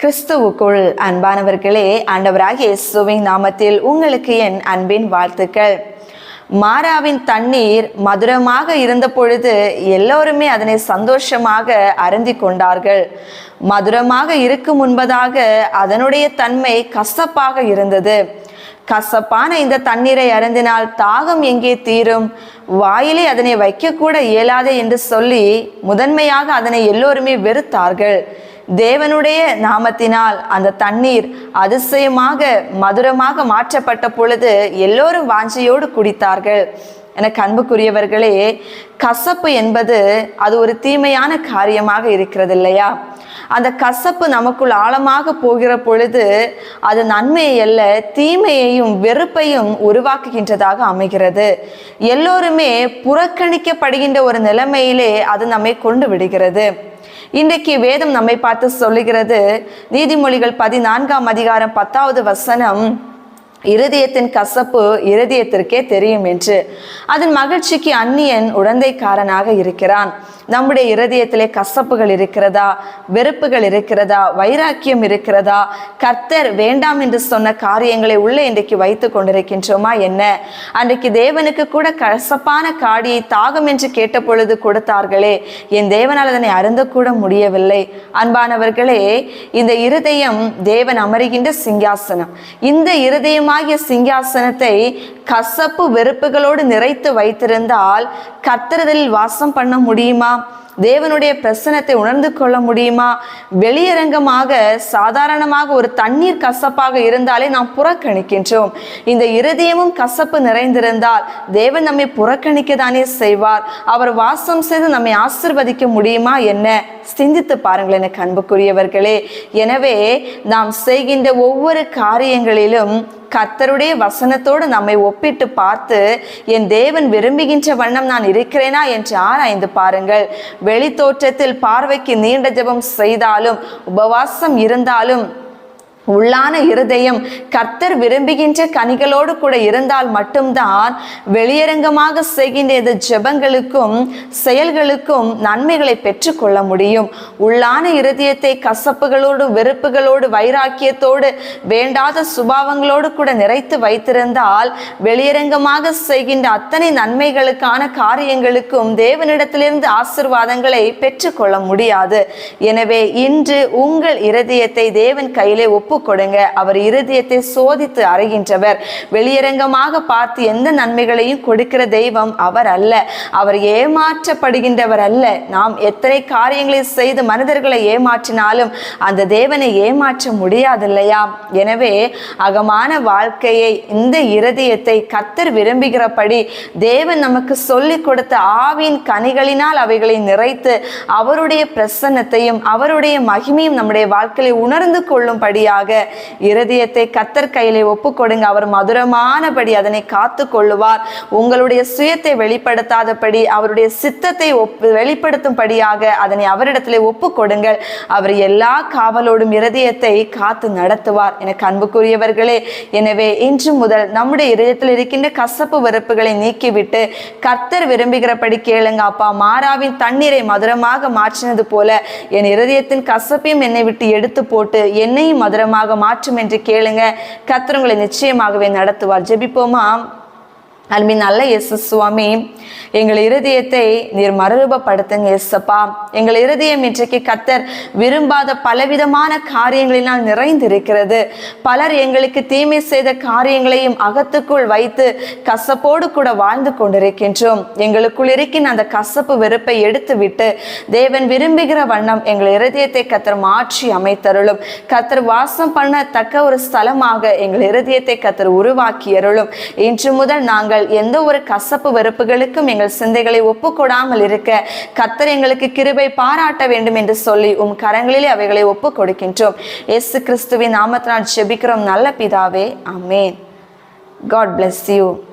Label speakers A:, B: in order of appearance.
A: கிறிஸ்துவுக்குள் அன்பானவர்களே ஆண்டவராகிய இயேசுவின் நாமத்தில் உங்களுக்கு என் அன்பின் வாழ்த்துக்கள். மாறாவின் தண்ணீர் மதுரமாக இருந்த பொழுது எல்லோருமே அதனை சந்தோஷமாக அருந்தி கொண்டார்கள். மதுரமாக இருக்கும் முன்பதாக அதனுடைய தன்மை கசப்பாக இருந்தது. கசப்பான இந்த தண்ணீரை அருந்தினால் தாகம் எங்கே தீரும்? வாயிலே அதனை வைக்கக்கூட இயலாதே என்று சொல்லி முதன்மையாக அதனை எல்லோருமே வெறுத்தார்கள். தேவனுடைய நாமத்தினால் அந்த தண்ணீர் அதிசயமாக மதுரமாக மாற்றப்பட்ட பொழுது எல்லோரும் வாஞ்சையோடு குடித்தார்கள். எனக்கு அன்புக்குரியவர்களே கசப்பு என்பது அது ஒரு தீமையான காரியமாக இருக்கிறது இல்லையா? அந்த கசப்பு நமக்குள் ஆழமாக போகிற பொழுது அது நன்மையை அல்ல தீமையையும் வெறுப்பையும் உருவாக்குகின்றதாக அமைகிறது. எல்லோருமே புறக்கணிக்கப்படுகின்ற ஒரு நிலைமையிலே அது நம்மை கொண்டு விடுகிறது. இன்றைக்கு வேதம் நம்மை பார்த்து சொல்லுகிறது. நீதிமொழிகள் பதினான்காம் அதிகாரம் பத்தாவது வசனம் இருதயத்தின் கசப்பு இருதயத்திற்கே தெரியும் என்று. அதன் மகிழ்ச்சிக்கு அந்நியன் உடந்தைக்காரனாக இருக்கிறான். நம்முடைய இருதயத்திலே கசப்புகள் இருக்கிறதா? வெறுப்புகள் இருக்கிறதா? வைராக்கியம் இருக்கிறதா? கர்த்தர் வேண்டாம் என்று சொன்ன காரியங்களை உள்ளே இன்றைக்கு வைத்து கொண்டிருக்கின்றோமா? என்ன? அன்றைக்கு தேவனுக்கு கூட கசப்பான காடியை தாகம் என்று கேட்ட பொழுது கொடுத்தார்களே. என் தேவனால் அதனை அருந்தக்கூட முடியவில்லை. அன்பானவர்களே இந்த இருதயம் தேவன் அமருகின்ற சிங்காசனம். இந்த இருதயமாகிய சிங்காசனத்தை கசப்பு வெறுப்புகளோடு நிறைத்து வைத்திருந்தால் கர்த்தரதில் வாசம் பண்ண முடியுமா? தேவனுடைய பிரசனத்தை உணர்ந்து கொள்ள முடியுமா? வெளியரங்கமாக சாதாரணமாக ஒரு தண்ணீர் கசப்பாக இருந்தாலே நாம் புறக்கணிக்கின்றோம். இந்த இருதயமும் கசப்பு நிறைந்திருந்தால் தேவன் நம்மை புறக்கணிக்க தானே செய்வார். அவர் வாசம் செய்து நம்மை ஆசிர்வதிக்க முடியுமா என்ன? சிந்தித்து பாருங்கள் எனக்கு அன்புக்குரியவர்களே. எனவே நாம் செய்கின்ற ஒவ்வொரு காரியங்களிலும் கத்தருடைய வசனத்தோடு நம்மை ஒப்பிட்டு பார்த்து என் தேவன் விரும்புகின்ற வண்ணம் நான் இருக்கிறேனா? என்று ஆராய்ந்து பாருங்கள். வெளி தோற்றத்தில் பார்வைக்கு நீண்ட ஜெபம் செய்தாலும் உபவாசம் இருந்தாலும் உள்ளான இருதயம் கர்த்தர் விரும்புகின்ற கனிகளோடு கூட இருந்தால் மட்டும்தான் வெளியரங்கமாக செய்கின்ற இந்த ஜெபங்களுக்கும் செயல்களுக்கும் நன்மைகளை பெற்றுக்கொள்ள முடியும். உள்ளான இருதயத்தை கசப்புகளோடு வெறுப்புகளோடு வைராக்கியத்தோடு வேண்டாத சுபாவங்களோடு கூட நிறைத்து வைத்திருந்தால் வெளியரங்கமாக செய்கின்ற அத்தனை நன்மைகளுக்கான காரியங்களுக்கும் தேவனிடத்திலிருந்து ஆசிர்வாதங்களை பெற்றுக்கொள்ள முடியாது. எனவே இன்று உங்கள் இருதயத்தை தேவன் கையிலே ஒப்பு கொடுங்க. அவர் இருதயத்தை சோதித்து அறைகின்றவர். வெளியரங்கமாக பார்த்து எந்த நன்மைகளையும் கொடுக்கிற தெய்வம் அவர் அல்ல. அவர் ஏமாற்றப்படுகின்றவர் அல்ல. நாம் எத்தனை காரியங்களை செய்து மனிதர்களை ஏமாற்றினாலும் அந்த தேவனை ஏமாற்ற முடியாது இல்லையா எனவே அகமான வாழ்க்கையை இந்த இருதயத்தை கத்தர் விரும்புகிறபடி தேவன் நமக்கு சொல்லி கொடுத்த ஆவியின் கனிகளினால் அவைகளை நிறைத்து அவருடைய பிரசன்னத்தையும் அவருடைய மகிமையும் நம்முடைய வாழ்க்கையை உணர்ந்து கொள்ளும்படியாக இருதயத்தை கத்தர் கையிலே ஒப்பு கொடுங்க அவர் மதுரமானபடி அதனை காத்து கொள்ளுவார் உங்களுடைய சுயத்தை வெளிப்படுத்தாதபடி அவருடைய சித்தத்தை ஒப்பு வெளிப்படுத்தும்படியாக அதனை அவரிடத்திலே ஒப்பு கொடுங்கள் அவர் எல்லா காவலோடும் இருதயத்தை காத்து நடத்துவார். எனக்கு அன்புக்குரியவர்களே எனவே இன்று முதல் நம்முடைய இருதயத்தில் இருக்கின்ற கசப்பு வெறுப்புகளை நீக்கிவிட்டு கர்த்தர் விரும்புகிறபடி கேளுங்க. அப்பா மாறாவின் தண்ணீரை மதுரமாக மாற்றினது போல என் இருதயத்தின் கசப்பையும் என்னை விட்டு எடுத்து போட்டு என்னையும் மதுரமாக மாற்றும் என்று கேளுங்க. கத்திரங்களை நிச்சயமாகவே நடத்துவார். ஜெபிப்போமா? அன்பின் நல்ல இயேசு சுவாமி எங்கள் இருதயத்தை நீர் மறுரூபப்படுத்துங்க இயேசப்பா. எங்கள் இருதயம் இன்றைக்கு கத்தர் விரும்பாத பலவிதமான காரியங்களினால் நிறைந்திருக்கிறது. பலர் எங்களுக்கு தீமை செய்த காரியங்களையும் அகத்துக்குள் வைத்து கசப்போடு கூட வாழ்ந்து கொண்டிருக்கின்றோம். எங்களுக்குள் இருக்கின்ற அந்த கசப்பு வெறுப்பை எடுத்துவிட்டு தேவன் விரும்புகிற வண்ணம் எங்கள் இருதயத்தை கத்தர் மாற்றி அமைத்தருளும். கத்தர் வாசம் பண்ண தக்க ஒரு ஸ்தலமாக எங்கள் இருதயத்தை கத்தர் உருவாக்கி அருளும் இன்று முதல் நாங்கள் எந்த ஒரு கசப்பு வெறுப்புகளுக்கும் எங்கள் சிந்தைகளை ஒப்புக்கொடாமல் இருக்க கத்தர் எங்களுக்கு கிருபை பாராட்ட வேண்டும் என்று சொல்லி உம் கரங்களிலே அவைகளை ஒப்பு கொடுக்கின்றோம் இயேசு கிறிஸ்துவின் நாமத்தினால் ஜெபிக்கிறோம். நல்ல பிதாவே அமேன் காட் பிளஸ் யூ